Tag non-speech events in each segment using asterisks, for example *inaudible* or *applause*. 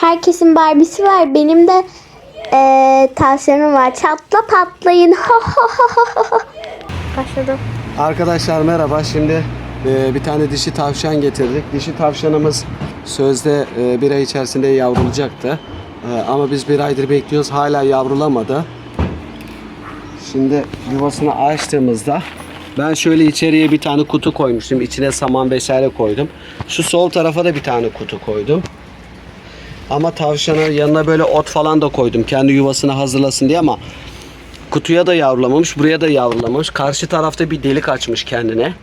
Herkesin Barbie'si var. Benim de eee tavşanım var. Çatla patlayın. *laughs* Başladım. Arkadaşlar merhaba. Şimdi e, bir tane dişi tavşan getirdik. Dişi tavşanımız sözde e, bir ay içerisinde yavrulacaktı. E, ama biz bir aydır bekliyoruz. Hala yavrulamadı. Şimdi yuvasını açtığımızda ben şöyle içeriye bir tane kutu koymuştum. İçine saman vesaire koydum. Şu sol tarafa da bir tane kutu koydum. Ama tavşana yanına böyle ot falan da koydum. Kendi yuvasını hazırlasın diye ama kutuya da yavrulamamış, buraya da yavrulamamış. Karşı tarafta bir delik açmış kendine.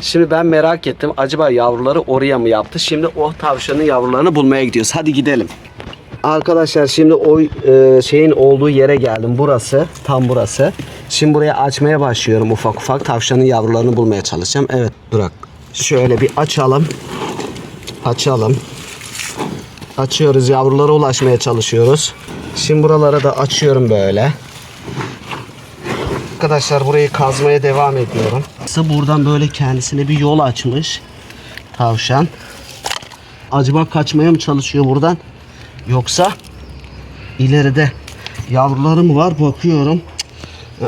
Şimdi ben merak ettim. Acaba yavruları oraya mı yaptı? Şimdi o tavşanın yavrularını bulmaya gidiyoruz. Hadi gidelim. Arkadaşlar şimdi o e, şeyin olduğu yere geldim. Burası, tam burası. Şimdi buraya açmaya başlıyorum ufak ufak. Tavşanın yavrularını bulmaya çalışacağım. Evet, Burak. Şöyle bir açalım. Açalım. Açıyoruz. Yavrulara ulaşmaya çalışıyoruz. Şimdi buralara da açıyorum böyle. Arkadaşlar burayı kazmaya devam ediyorum. Buradan böyle kendisine bir yol açmış. Tavşan. Acaba kaçmaya mı çalışıyor buradan? Yoksa ileride yavruları mı var? Bakıyorum.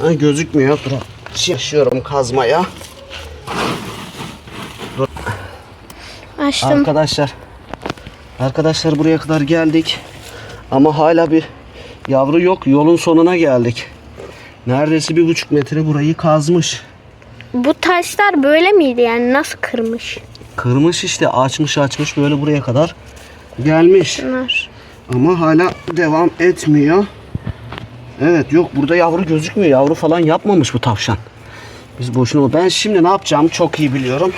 Aa, gözükmüyor. Dur. Şaşıyorum kazmaya. Açtım. Arkadaşlar. Arkadaşlar buraya kadar geldik. Ama hala bir yavru yok. Yolun sonuna geldik. Neredeyse bir buçuk metre burayı kazmış. Bu taşlar böyle miydi yani? Nasıl kırmış? Kırmış işte açmış açmış böyle buraya kadar gelmiş. Bunlar. Ama hala devam etmiyor. Evet yok burada yavru gözükmüyor. Yavru falan yapmamış bu tavşan. Biz boşuna ben şimdi ne yapacağımı çok iyi biliyorum.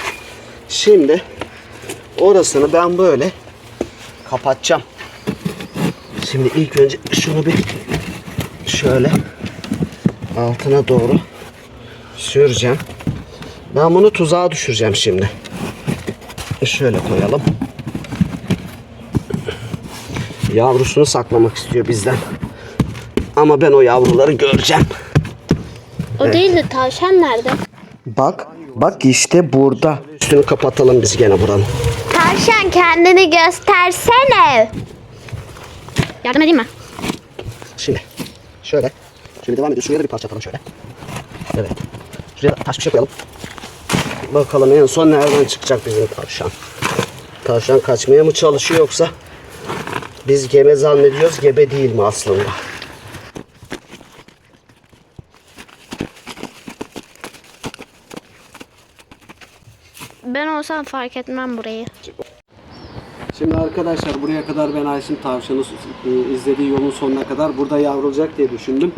Şimdi orasını ben böyle kapatacağım. Şimdi ilk önce şunu bir şöyle altına doğru süreceğim. Ben bunu tuzağa düşüreceğim şimdi. Şöyle koyalım. Yavrusunu saklamak istiyor bizden. Ama ben o yavruları göreceğim. O değil de tavşan nerede? Bak, bak işte burada. Üstünü kapatalım biz gene buranın. Tavşan kendini göstersene. Yardım edeyim mi? Şimdi şöyle. Şöyle devam ediyoruz. Şuraya da bir parça atalım şöyle. Evet. Şuraya da taş bir şey koyalım. Bakalım en son nereden çıkacak bizim tavşan. Tavşan kaçmaya mı çalışıyor yoksa biz gebe zannediyoruz gebe değil mi aslında? Ben olsam fark etmem burayı. Şimdi arkadaşlar buraya kadar ben Ayşin tavşanı e, izlediği yolun sonuna kadar burada yavrulacak diye düşündüm.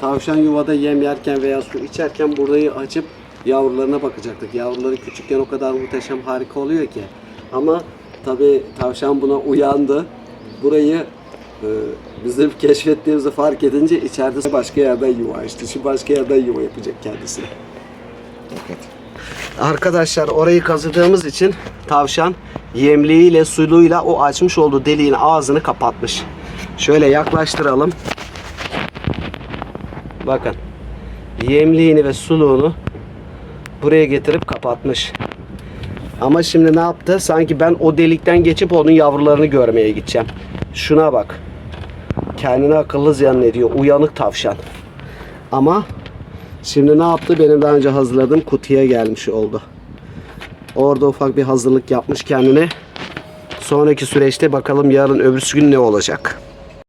Tavşan yuvada yem yerken veya su içerken burayı açıp yavrularına bakacaktık. Yavruları küçükken o kadar muhteşem harika oluyor ki. Ama tabi tavşan buna uyandı. Burayı e, bizim *laughs* keşfettiğimizi fark edince içeride başka yerden yuva açtı. Şimdi başka yerden yuva yapacak kendisine. Arkadaşlar orayı kazıdığımız için tavşan yemliğiyle suyuyla o açmış olduğu deliğin ağzını kapatmış. Şöyle yaklaştıralım. Bakın. Yemliğini ve suluğunu buraya getirip kapatmış. Ama şimdi ne yaptı? Sanki ben o delikten geçip onun yavrularını görmeye gideceğim. Şuna bak. Kendini akıllı zannediyor. Uyanık tavşan. Ama Şimdi ne yaptı? Benim daha önce hazırladığım kutuya gelmiş oldu. Orada ufak bir hazırlık yapmış kendine. Sonraki süreçte bakalım yarın öbürsü gün ne olacak.